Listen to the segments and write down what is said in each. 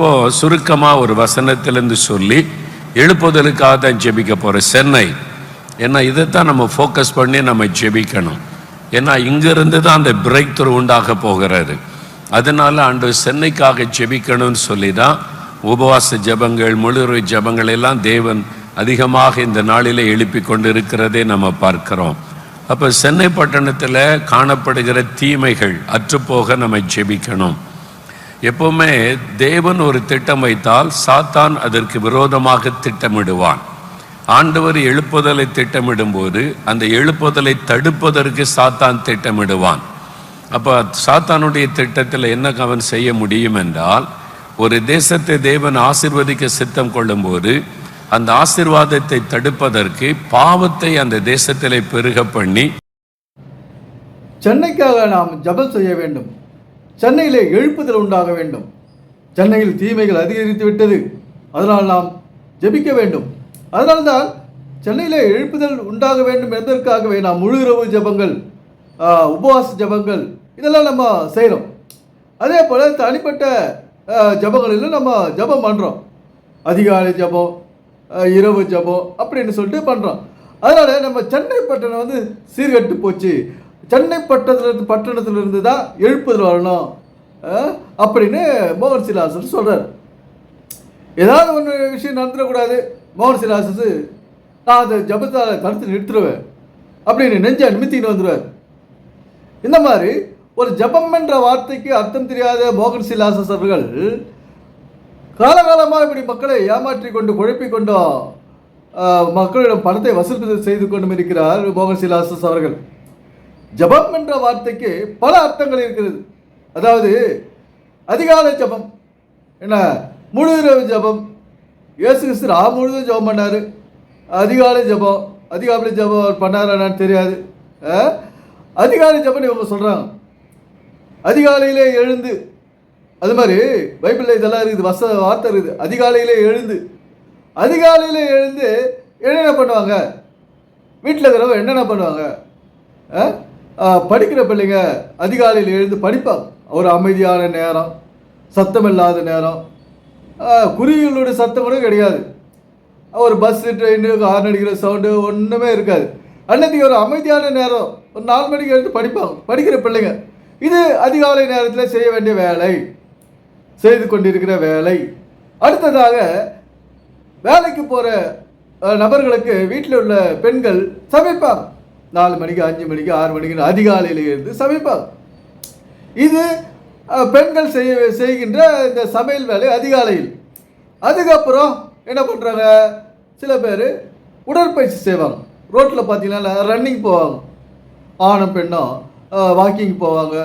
இப்போ சுருக்கமாக ஒரு வசனத்திலேருந்து சொல்லி எழுப்புதலுக்காக தான் ஜெபிக்க போறோம் சென்னை. ஏன்னா இதைத்தான் நம்ம ஃபோக்கஸ் பண்ணி நம்ம ஜெபிக்கணும். ஏன்னா இங்கேருந்து தான் அந்த பிரேக் த்ரூ உண்டாக போகிறாரு அதனால் ஆண்டு சென்னைக்காக ஜெபிக்கணும்னு சொல்லி தான் உபவாச ஜெபங்கள் முழுரை ஜபங்கள் எல்லாம் தேவன் அதிகமாக இந்த நாளிலே எழுப்பி கொண்டு இருக்கிறதே நம்ம பார்க்கிறோம். அப்போ சென்னை பட்டணத்தில் காணப்படுகிற தீமைகள் அற்றுப்போக நம்ம ஜெபிக்கணும். எப்பவுமே தேவன் ஒரு திட்டம் வைத்தால் சாத்தான் அதற்கு விரோதமாக திட்டமிடுவான். ஆண்டவர் எழுப்புதலை திட்டமிடும்போது அந்த எழுப்புதலை தடுப்பதற்கு சாத்தான் திட்டமிடுவான். அப்போ சாத்தானுடைய திட்டத்தில் என்ன அவன் செய்ய முடியும் என்றால் ஒரு தேசத்தை தேவன் ஆசிர்வதிக்க சித்தம் கொள்ளும்போது அந்த ஆசிர்வாதத்தை தடுப்பதற்கு பாவத்தை அந்த தேசத்திலே பெருக பண்ணி சென்னைக்காக நாம் ஜபம் செய்ய வேண்டும். சென்னையிலே எழுப்புதல் உண்டாக வேண்டும். சென்னையில் தீமைகள் அதிகரித்து விட்டது. அதனால் நாம் ஜெபிக்க வேண்டும். அதனால்தான் சென்னையிலே எழுப்புதல் உண்டாக வேண்டும் என்பதற்காகவே நாம் முழு இரவு ஜெபங்கள் உபவாச ஜபங்கள் இதெல்லாம் நம்ம செய்கிறோம் அதே போல் தனிப்பட்ட ஜபங்களிலும் ஜெபங்களிலும் நம்ம ஜெபம் பண்ணுறோம் அதிகாலை ஜெபம் இரவு ஜெபம் அப்படின்னு சொல்லிட்டு பண்ணுறோம் அதனால் நம்ம சென்னை பட்டணம் வந்து சீர்கெட்டு போச்சு. சென்னை பட்டணத்திலிருந்து பட்டணத்திலிருந்து தான் எழுப்புதல் வரணும். அப்படின்னு மோகன் சிலாசர் சொல்கிறார் ஏதாவது ஒன்று விஷயம் நடந்துடக்கூடாது. மோகன் சிலாசஸ் நான் அதை ஜபத்தால் தடுத்து நிறுத்துருவேன் அப்படின்னு நெஞ்ச நிமித்தின்னு வந்துடுவார். இந்த மாதிரி ஒரு ஜபம் என்ற வார்த்தைக்கு அர்த்தம் தெரியாத மோகன் சிலாசஸ் அவர்கள் காலகாலமாக இப்படி மக்களை ஏமாற்றி கொண்டு குழப்பிக் கொண்டோ மக்களிடம் பணத்தை வசூல் செய்து கொண்டும் இருக்கிறார் மோகன் சிலாசஸ் அவர்கள். ஜபம் என்ற வார்த்தைக்கு பல அர்த்தங்கள் இருக்கிறது. அதாவது அதிகாலை ஜபம் என்ன முழு இரவு ஜபம் இயேசு கிறிஸ்து ஆ முழுதும் ஜபம் பண்ணார். அதிகாலை ஜபம் அதிகாலை ஜபம் அவர் பண்ணாரான்னு தெரியாது. ஆ? அதிகாலை ஜபம் இவங்க சொல்கிறாங்க அதிகாலையிலே எழுந்து அது மாதிரி பைபிளில் இதெல்லாம் இருக்குது வச வார்த்தை இருக்குது. அதிகாலையிலே எழுந்து அதிகாலையிலே எழுந்து என்னென்ன பண்ணுவாங்க? வீட்டில் இருக்கிறவங்க என்னென்ன பண்ணுவாங்க? ஆ, படிக்கிற பிள்ளைங்க அதிகாலையில் எழுந்து படிப்பாங்க. ஒரு அமைதியான நேரம் சத்தம் இல்லாத நேரம். குருவிகளோட குருவிகளுடைய சத்தம் கூட கிடையாது. ஒரு பஸ்ஸு ட்ரெயின் ஹார்ன் அடிக்கிற சவுண்டு ஒன்றுமே இருக்காது. அன்னைக்கு ஒரு அமைதியான நேரம். ஒரு நாலு மணிக்கு எழுந்து படிப்பாங்க. படிக்கிற பிள்ளைங்க. இது அதிகாலை நேரத்தில் செய்ய வேண்டிய வேலை. செய்து கொண்டிருக்கிற வேலை. அடுத்ததாக வேலைக்கு போகிற நபர்களுக்கு வீட்டில் உள்ள பெண்கள் சமைப்பாங்க. நாலு மணிக்கு அஞ்சு மணிக்கு ஆறு மணிக்கு அதிகாலையில் இருந்து சமைப்பாங்க. இது பெண்கள் செய்ய செய்கின்ற இந்த சமையல் வேலை அதிகாலையில். அதுக்கப்புறம் என்ன பண்ணுறாங்க சில பேர் உடற்பயிற்சி செய்வாங்க. ரோட்டில் பார்த்தீங்கன்னா ரன்னிங் போவாங்க. ஆணும் பெண்ணும் வாக்கிங் போவாங்க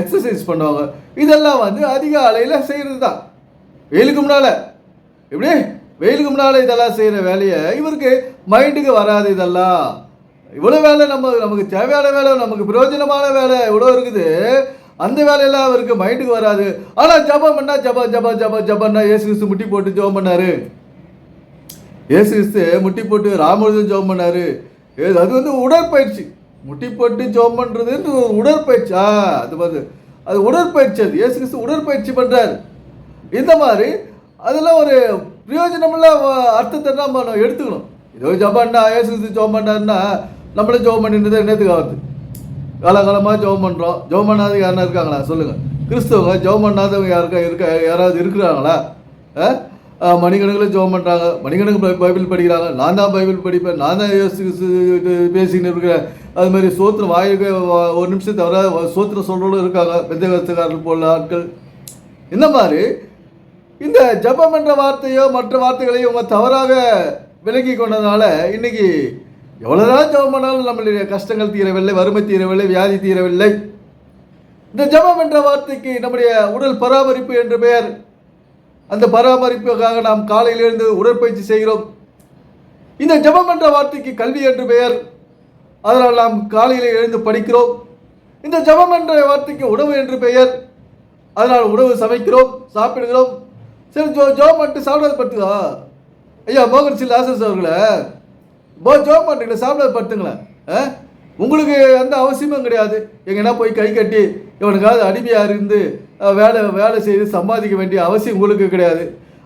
எக்ஸசைஸ் பண்ணுவாங்க. இதெல்லாம் வந்து அதிகாலையில் செய்கிறது தான் வெயிலுக்கு முன்னால். எப்படி? வெயிலுக்கு முன்னால் இதெல்லாம் செய்கிற வேலையை இவருக்கு மைண்டுக்கு வராது இதெல்லாம். இவ்வளோ வேலை நம்ம நமக்கு தேவையான வேலை நமக்கு பிரயோஜனமான வேலை இவ்வளோ இருக்குது. அந்த வேலையெல்லாம் அவருக்கு மைண்டுக்கு வராது. ஆனால் ஜபம் பண்ணா ஜபம் ஜபம் ஜபம் ஜபம்னா ஏசு கிறிஸ்து முட்டி போட்டு ஜபம் பண்ணாரு. ஏசு கிறிஸ்து முட்டி போட்டு ராமழுதும் ஜபம் பண்ணாரு. அது வந்து உடற்பயிற்சி. முட்டி போட்டு ஜபம் பண்ணுறது ஒரு உடற்பயிற்சி. ஆ அது வந்து அது உடற்பயிற்சி அது. ஏசு கிறிஸ்து உடற்பயிற்சி பண்ணுறாரு இந்த மாதிரி அதெல்லாம் ஒரு பிரயோஜனமுள்ள அர்த்தத்தை நம்ம எடுத்துக்கணும். ஏதோ ஜபான்னா ஏசு கிறிஸ்து ஜபம் பண்ணாருன்னா நம்மளும் ஜெபம் பண்ணிட்டு என்னத்துக்கு ஆகுது காலகாலமாக ஜெபம் பண்ணுறோம் ஜெபம் பண்ணாத யாருனா இருக்காங்களா? சொல்லுங்கள் கிறிஸ்தவங்க ஜெபம் பண்ணாதவங்க யாருக்கா இருக்க? யாராவது இருக்கிறாங்களா? ஆ? ஆ, மணிக்கணக்கில் ஜெபம் பண்ணுறாங்க மணிக்கணக்கு பைபிள் படிக்கிறாங்க. நான் தான் பைபிள் படிப்பேன். நான் தான் இயேசு பேசிக்கின்னு இருக்கிறேன். அது மாதிரி சோத்திரம் வாயுக்கு ஒரு நிமிஷம் தவிர சோத்திரம் சொல்கிறவங்களும் இருக்காங்க. பெந்தகத்துக்காரர்கள் போல ஆட்கள். இந்த மாதிரி இந்த ஜபம் என்ற வார்த்தையோ மற்ற வார்த்தைகளையோ அவங்க தவறாக விலகி கொண்டதுனால இன்னைக்கு எவ்வளோதான் ஜபம் பண்ணாலும் நம்மளுடைய கஷ்டங்கள் தீரவில்லை வறுமை தீரவில்லை வியாதி தீரவில்லை. இந்த ஜபம் என்ற வார்த்தைக்கு நம்முடைய உடல் பராமரிப்பு என்று பெயர். அந்த பராமரிப்புக்காக நாம் காலையில் எழுந்து உடற்பயிற்சி செய்கிறோம். இந்த ஜபம் என்ற வார்த்தைக்கு கல்வி என்று பெயர். அதனால் நாம் காலையில் எழுந்து படிக்கிறோம். இந்த ஜபம் என்ற வார்த்தைக்கு உணவு என்று பெயர். அதனால் உணவு சமைக்கிறோம் சாப்பிடுகிறோம். சரி ஜோ ஜோம் மட்டும் சாப்பிடாது படுத்துக்கா. ஐயா மோகன் சில் ஆசஸ் அவர்களை. போ ஜோம் பண்ணுறீங்களா சாப்பிடாது படுத்துங்களேன். ஆ? உங்களுக்கு எந்த அவசியமும் கிடையாது. எங்கன்னா போய் கை கட்டி இவனுக்காவது அடிமையாக இருந்து வேலை வேலை செய்து சம்பாதிக்க வேண்டிய அவசியம் உங்களுக்கு கிடையாது.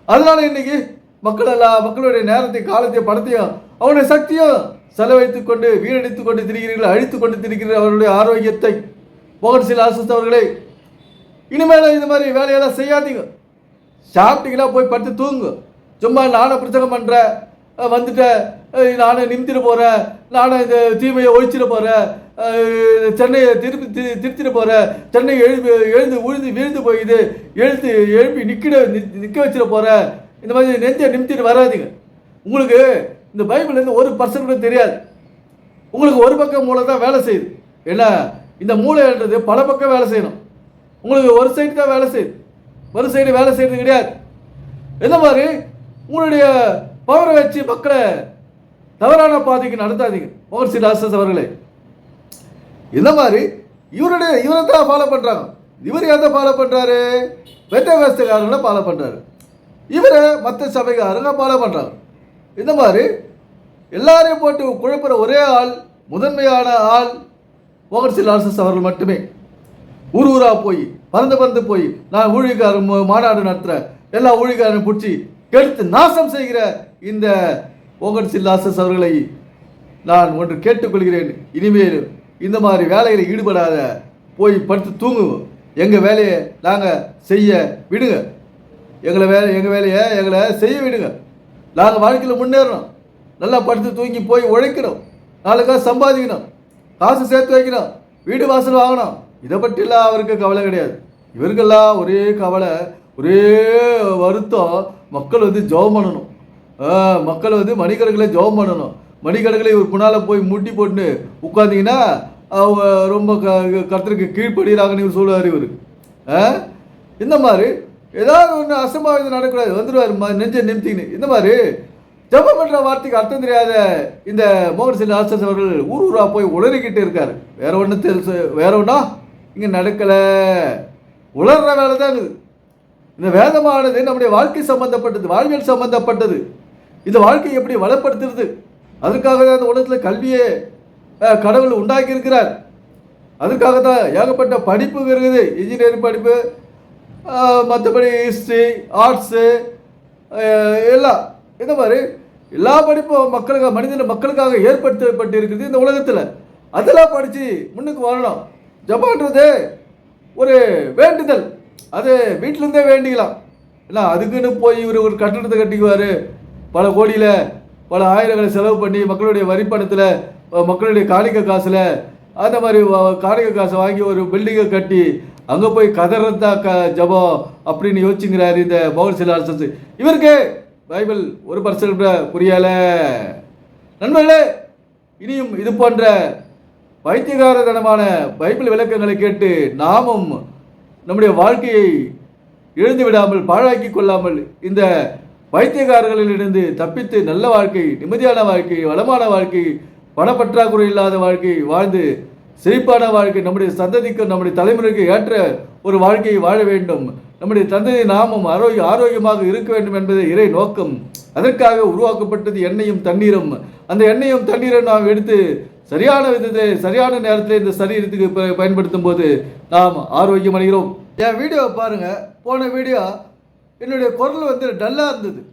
அதனால இன்னைக்கு மக்கள் எல்லாம் மக்களுடைய நேரத்தையும் காலத்தையும் பணத்தையும் அவனுடைய சக்தியும் செலவழித்துக் கொண்டு வீணடித்துக் கொண்டு திரிகிறீர்கள் அழித்துக் கொண்டு திரிகிறீர்கள் அவருடைய ஆரோக்கியத்தை மோகன் சில் ஆசிஸ் அவர்களே இனிமேல் இந்த மாதிரி வேலையெல்லாம் செய்யாதீங்க. சாப்பிட்டீங்களா போய் படுத்து தூங்கு. சும்மா நானும் பிரச்சனை பண்ணுறேன் வந்துட்டேன் நானே நிமித்திட போகிறேன் நானே இந்த தீமையை ஒழிச்சிட போகிறேன் சென்னையை திருப்பி தி திருத்திட போகிறேன் சென்னை எழுந்து எழுந்து உழுந்து விழுந்து போயிது. எழுத்து எழுப்பி நிற்கிட நிற்க வச்சிட போகிறேன் இந்த மாதிரி நெஞ்சை நிமித்திட்டு வராதீங்க. உங்களுக்கு இந்த பைபிள்லேருந்து ஒரு பர்சன்ட் கூட தெரியாது. உங்களுக்கு ஒரு பக்கம் மூளை தான் வேலை செய்யுது. என்ன? இந்த மூளைன்றது பல பக்கம் வேலை செய்யணும். உங்களுக்கு ஒரு சைடு தான் வேலை செய்யுது. ஒரு சைடு வேலை செய்யறது கிடையாது. இந்த மாதிரி? உங்களுடைய பவரை வச்சு மக்களை தவறான பாதைக்கு நடத்தாதீங்க. மோகன் சி தாசஸ் அவர்களே. இந்த மாதிரி இவருடைய இவரை தான் ஃபாலோ பண்ணுறாங்க இவர் எதை ஃபாலோ பண்ணுறாரு வெட்டவேஸ்தக்காரங்களை ஃபாலோ பண்ணுறாரு இவரை மற்ற சபைக்காரங்க ஃபாலோ பண்ணுறாங்க இந்த மாதிரி எல்லாரையும் போட்டு குழப்புற ஒரே ஆள் முதன்மையான ஆள் மோகன் சி அவர்கள் மட்டுமே. ஊர் ஊராக போய் பறந்து பறந்து போய் நான் ஊழியக்காரன் மாநாடு நடத்துகிறேன் எல்லா ஊழியக்காரனையும் பிடிச்சி கெடுத்து நாசம் செய்கிற இந்த ஓகன் சில்லாசஸ் அவர்களை நான் ஒன்று கேட்டுக்கொள்கிறேன். இனிமேல் இந்த மாதிரி வேலையில் ஈடுபடாத போய் படுத்து தூங்குவோம். எங்கள் வேலையை நாங்கள் செய்ய விடுங்க. எங்களை வேலை எங்கள் வேலையை எங்களை செய்ய விடுங்க. நாங்கள் வாழ்க்கையில் முன்னேறணும். நல்லா படுத்து தூங்கி போய் உழைக்கணும். நாளுக்காக சம்பாதிக்கணும். காசு சேர்த்து வைக்கணும். வீடு வாசல் வாங்கணும். இதை பற்றிலாம் அவருக்கு கவலை கிடையாது. இவருக்கெல்லாம் ஒரே கவலை ஒரே வருத்தம். மக்கள் வந்து ஜெபம் பண்ணணும். மக்கள் வந்து மணிக்கணக்கில் ஜெபம் பண்ணணும். மணிக்கணக்கில் ஒரு முன்னால் போய் முட்டி போட்டு உட்காந்திங்கன்னா அவங்க ரொம்ப க கருத்துக்கு கீழ்ப்படுகிறாங்கன்னு இவர் சொல்லுவார் இவர். ஆ? இந்த மாதிரி ஏதாவது ஒன்று அசம்பாவிதம் நடக்கூடாது வந்துடுவார் ம- நெஞ்சை நிமித்தின்னு இந்த மாதிரி ஜெபம் பண்ணுற வார்த்தைக்கு அர்த்தம் தெரியாத இந்த மோகன் சிங் ஆசஸ் அவர்கள் ஊர் ஊராக போய் உளறிக்கிட்டு இருக்கார். வேற ஒன்றும் தெரிஞ்சு வேற ஒன்றா இங்கே நடக்கலை. உளர்ற வேலை தான் இருக்குது இந்த வேதமானது நம்முடைய வாழ்க்கை சம்பந்தப்பட்டது வாழ்வியல் சம்பந்தப்பட்டது. இந்த வாழ்க்கையை எப்படி வளப்படுத்துறது? அதுக்காக தான் அந்த உலகத்தில் கல்வியை கடவுள் உண்டாக்கி இருக்கிறார் அதுக்காக தான் ஏகப்பட்ட படிப்பு இருக்குது. இன்ஜினியரிங் படிப்பு மற்றபடி ஹிஸ்ட்ரி ஆர்ட்ஸு எல்லாம். இந்த மாதிரி எல்லா படிப்பும் மக்களுக்காக மனிதன மக்களுக்காக ஏற்படுத்தப்பட்டு இருக்குது இந்த உலகத்தில். அதெல்லாம் படித்து முன்னுக்கு வரணும். ஜப்பான்றது ஒரு வேண்டுதல். அது வீட்டிலேருந்தே வேண்டிக்கலாம். ஏன்னா அதுக்குன்னு போய் இவர் ஒரு கட்டடத்தை கட்டிக்குவார். பல கோடியில் பல ஆயிரங்களை செலவு பண்ணி மக்களுடைய வரிப்பணத்தில் மக்களுடைய காணிக்க காசில் அந்த மாதிரி காணிக்க காசை வாங்கி ஒரு பில்டிங்கை கட்டி அங்கே போய் கதறதா க ஜபம் அப்படின்னு யோசிச்சுங்கிறாரு இந்த மோகன் அரசு இவருக்கு பைபிள் ஒரு பர்சன்ட் புரியலை. நண்பர்களே இனியும் இது போன்ற பைத்தியகாரதனமான பைபிள் விளக்கங்களை கேட்டு நாமும் நம்முடைய வாழ்க்கையை இழந்து விடாமல் பாழாக்கி கொள்ளாமல் இந்த பைத்தியக்காரர்களிலிருந்து தப்பித்து நல்ல வாழ்க்கை நிம்மதியான வாழ்க்கை வளமான வாழ்க்கை பணப்பற்றாக்குறை இல்லாத வாழ்க்கை வாழ்ந்து செழிப்பான வாழ்க்கை நம்முடைய சந்ததிக்கு நம்முடைய தலைமுறைக்கு ஏற்ற ஒரு வாழ்க்கையை வாழ வேண்டும். நம்முடைய தந்தை நாமும் ஆரோக்கிய ஆரோக்கியமாக இருக்க வேண்டும் என்பது இறை நோக்கம். அதற்காக உருவாக்கப்பட்டது எண்ணெயும் தண்ணீரும். அந்த எண்ணெயும் தண்ணீரை நாம் எடுத்து சரியான விதத்தை சரியான நேரத்தில் இந்த சரீரத்துக்கு ப- பயன்படுத்தும் போது நாம் ஆரோக்கியம் அடைகிறோம். என் வீடியோவை பாருங்க. போன வீடியோ என்னுடைய குரல் வந்து டல்லாக இருந்தது.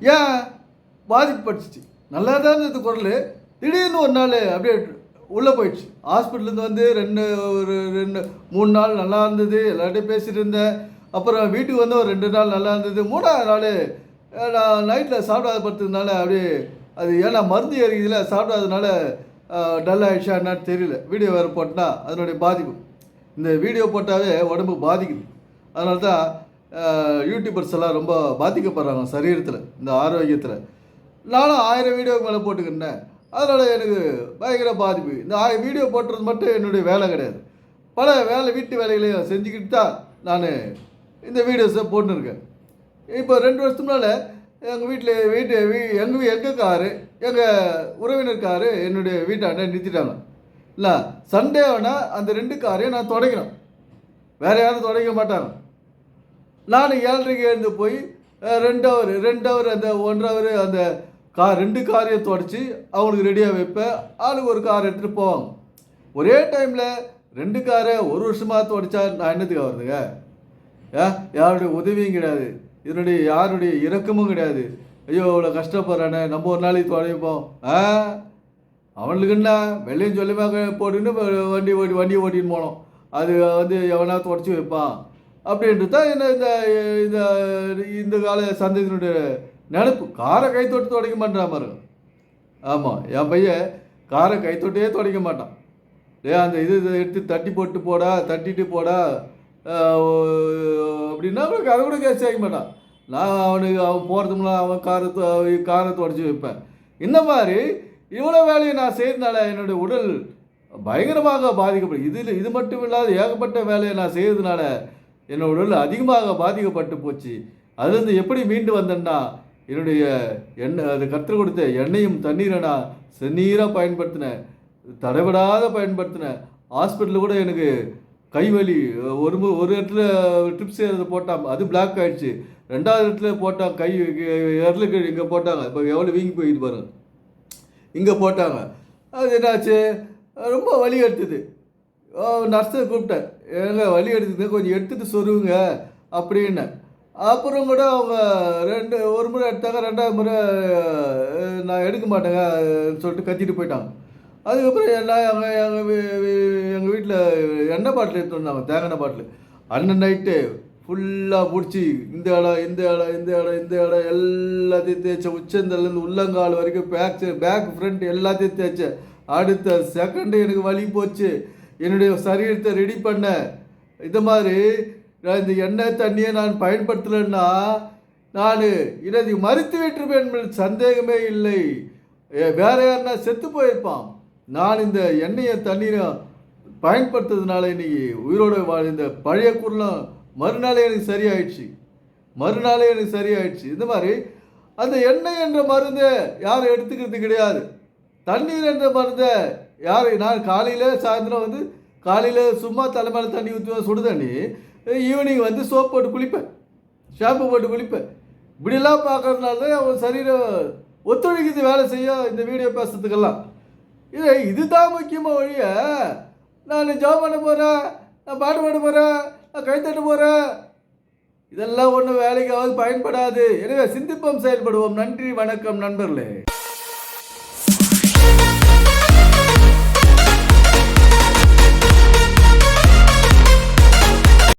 ஏன்? பாதிக்கப்பட்டுச்சு நல்லா தான் இருந்தது குரல். திடீர்னு ஒரு நாள் அப்படியே உள்ளே போயிடுச்சு. ஹாஸ்பிட்டலேருந்து வந்து ரெண்டு ஒரு ரெண்டு மூணு நாள் நல்லா இருந்தது. எல்லார்ட்டையும் பேசிட்டு இருந்தேன். அப்புறம் வீட்டுக்கு வந்து ஒரு ரெண்டு நாள் நல்லா இருந்தது. மூணாவது நாள் நான் நைட்டில் சாப்பிடாத படுத்ததுனால அப்படியே அது ஏன்னா மருந்து ஏறிக்குதுல சாப்பிடாதனால டல் ஆயிடுச்சா என்னன்னு தெரியல. வீடியோ வேறு போட்டால் அதனுடைய பாதிப்பு. இந்த வீடியோ போட்டாவே உடம்பு பாதிக்குது. அதனால தான் யூடியூபர்ஸ் எல்லாம் ரொம்ப பாதிக்கப்படுறாங்க சரீரத்தில் இந்த ஆரோக்கியத்தில். நானும் ஆயிரம் வீடியோக்கு மேலே போட்டுக்கிட்டேன். அதனால் எனக்கு பயங்கர பாதிப்பு. இந்த ஆயிரம் வீடியோ போட்டுறது மட்டும் என்னுடைய வேலை கிடையாது. பல வேலை வீட்டு வேலைகளையும் செஞ்சுக்கிட்டு தான் நான் இந்த வீடியோஸை போட்டுருக்கேன் இப்போ ரெண்டு வருஷத்துக்கு முன்னால் எங்கள் வீட்டில் வீட்டு வீ எங்கள் எங்கள் காரு எங்கள் உறவினர் காரு என்னுடைய வீட்டாண்ட நிறுத்திட்டாங்க. இல்லை சண்டே ஆனால் அந்த ரெண்டு காரையும் நான் தொடக்கணும் வேறு யாரும் தொடக்க மாட்டாங்க. நான் ஏழரைக்கு எழுந்து போய் ரெண்டு ஹவர் ரெண்டு ஹவர் அந்த ஒன்றரை ஹவர் அந்த கார் ரெண்டு காரையும் தொடச்சி அவங்களுக்கு ரெடியாக வைப்பேன் ஆளுக்கு ஒரு கார் எடுத்துகிட்டு போவாங்க. ஒரே டைமில் ரெண்டு காரை ஒரு வருஷமாக துடைச்சா நான் என்னத்துக்கு வருதுங்க ஏ யாருடைய உதவியும் கிடையாது. இதனுடைய யாருடைய இரக்கமும் கிடையாது. ஐயோ இவ்வளோ கஷ்டப்படுறானே நம்ம ஒரு நாளைக்கு தொலைப்போம். ஆ? அவனுக்கு என்ன? வெள்ளையும் சொல்லிமாக போட்டுன்னு வண்டி ஓட்டி வண்டியை ஓட்டின்னு போனோம். அது வந்து எவனா தொடச்சி வைப்பான். அப்படின்ட்டு தான் என்ன இந்த இந்த இந்த கால சந்ததியினுடைய நினப்பு. காரை கை தொட்டு துடைக்க மாட்டான் பாருங்க ஆமாம் என் பையன் காரை கை தொட்டே துடைக்க மாட்டான். ஏ அந்த இது இதை எடுத்து தட்டி போட்டு போடா தட்டிட்டு போடா. அப்படின்னா அவனுக்கு அதை கூட கேஸ் செய்ய மாட்டான். நான் அவனுக்கு அவன் போகிறதுக்கு முன்னாடி அவன் காரத்தை காரத்தை உடச்சி வைப்பேன். இந்த மாதிரி இவ்வளோ வேலையை நான் செய்யறதுனால என்னுடைய உடல் பயங்கரமாக பாதிக்கப்படும் இதில் இது மட்டும் இல்லாத ஏகப்பட்ட வேலையை நான் செய்யறதுனால என்னோட உடல் அதிகமாக பாதிக்கப்பட்டு போச்சு. அதுலேருந்து எப்படி மீண்டு வந்தேன்னா என்னுடைய எண்ணெய் அது கற்றுக் கொடுத்த எண்ணெயும் தண்ணீரை நான் செந்நீராக பயன்படுத்தினேன். தடைவிடாத பயன்படுத்தினேன். ஹாஸ்பிட்டலில் கூட எனக்கு கைவலி ஒரு ஒரு இடத்துல ட்ரிப்ஸ் ஏறது போட்டான் அது பிளாக் ஆகிடுச்சு ரெண்டாவது இடத்துல போட்டாங்க கை எரலுக்கு இங்கே போட்டாங்க. இப்போ எவ்வளோ வீங்கி போயிட்டு பாருங்க. இங்கே போட்டாங்க. அது என்னாச்சு? ரொம்ப வலி எடுத்தது. நர்ஸை கூப்பிட்டேன். ஏங்க வலி எடுத்தது கொஞ்சம் எடுத்துகிட்டு சொருவுங்க அப்படின்னு. அப்புறம் கூட அவங்க ரெண்டு ஒரு முறை எடுத்தாங்க ரெண்டாவது முறை நான் எடுக்க மாட்டேங்க சொல்லிட்டு கத்திட்டு போயிட்டாங்க. அதுக்கப்புறம் என்ன எங்கள் எங்கள் எங்கள் வீட்டில் எண்ணெய் பாட்டில் எடுத்து வந்தாங்க தேங்காய் பாட்டில். அண்ணன் நைட்டு ஃபுல்லாக பிடிச்சி இந்த இடம் இந்த இடம் இந்த இடம் இந்த இடம் எல்லாத்தையும் தேய்ச்சேன் உச்சந்தலேருந்து உள்ளங்கால் வரைக்கும் பேக் பேக் ஃப்ரண்ட் எல்லாத்தையும் தேய்ச்சேன் அடுத்த செகண்ட் எனக்கு வழி போச்சு. என்னுடைய சரீரத்தை ரெடி பண்ண. இந்த மாதிரி நான் இந்த எண்ணெய் தண்ணியை நான் பயன்படுத்தலைன்னா நான் இதை மறுத்து விட்டுருப்பேன் என்பதில் சந்தேகமே இல்லை. ஏ, வேற யாருன்னா செத்து போயிருப்பான் நான் இந்த எண்ணெயை தண்ணீரை பயன்படுத்துறதுனால இன்னைக்கு உயிரோட வாழ்ந்த பழைய குரலாம் மறுநாளே எனக்கு சரியாயிடுச்சு. மறுநாளே எனக்கு சரியாயிடுச்சு. இந்த மாதிரி அந்த எண்ணெய் என்ற மருந்தை யாரும் எடுத்துக்கிறது கிடையாது. தண்ணீர் என்ற மருந்தை யார் நான் காலையில் சாயந்தரம் வந்து காலையில் சும்மா தலைமையில் தண்ணி ஊற்றுவேன் சுடு தண்ணி ஈவினிங் வந்து சோப் போட்டு குளிப்பேன். ஷாம்பு போட்டு குளிப்பேன். இப்படிலாம் பார்க்கறதுனால தான் அவன் சரீரம் ஒத்துழைக்குது வேலை செய்ய இந்த வீடியோ பேசுறதுக்கெல்லாம். இது இதுதான் முக்கியமாக ஒழிய? நான் ஜாப் பண்ண போகிறேன் நான் பாட்டு பாட போகிறேன் நான் கை போகிறேன் இதெல்லாம் ஒன்றும் வேலைக்காவது பயன்படாது. எனவே சிந்திப்போம் செயல்படுவோம். நன்றி வணக்கம் நண்பர்களே.